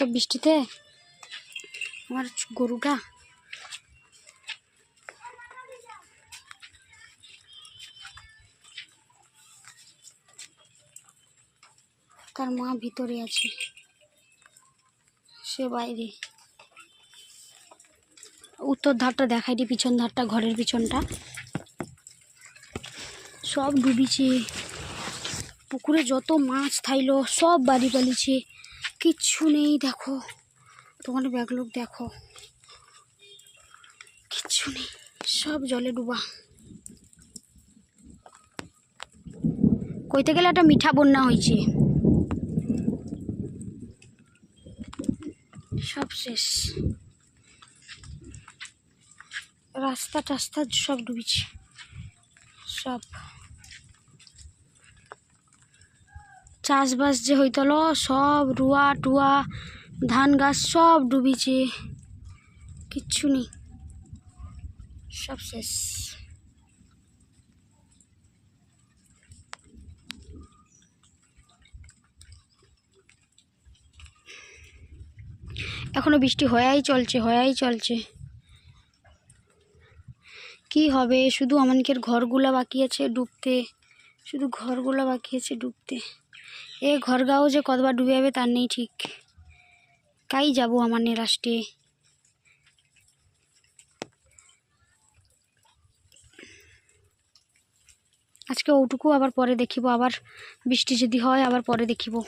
তো বৃষ্টিতে? আমার গরুটা। তার মা ভিতরে আছে। সে বাইরে। উত্তর ধারটা দেখাই দি, পিছন ধারটা, ঘরের পিছনটা। সব ডুবিছে। পুকুরে যত মাছ থাইলো, সব বাড়ি পালিছে। কিচ্ছু নেই, দেখো। তোমার ব্যাগলোক দেখো। কিচ্ছু নেই, সব জলে ডুবা। কইতে গেলে একটা মিঠা বন্যা হয়েছে সব শেষ। রাস্তা টাস্তা সব ডুবিছে। সব। চাষবাস যে হইতল, সব রুয়া টুয়া, ধান গাছ সব ডুবিছে। কিচ্ছু নেই। সব শেষ। এখনও বৃষ্টি হয়াই চলছে হয়াই চলছে। কি হবে? শুধু আমানকের ঘরগুলা বাকি আছে ডুবতে। শুধু ঘরগুলো বাকি আছে ডুবতে। এ ঘরগাঁও যে কতবার ডুবে যাবে তার নেই ঠিক। কাই যাব আমার লাস্টে। আজকে ওটুকু আবার পরে দেখিব, আবার বৃষ্টি যদি হয় আবার পরে দেখিব।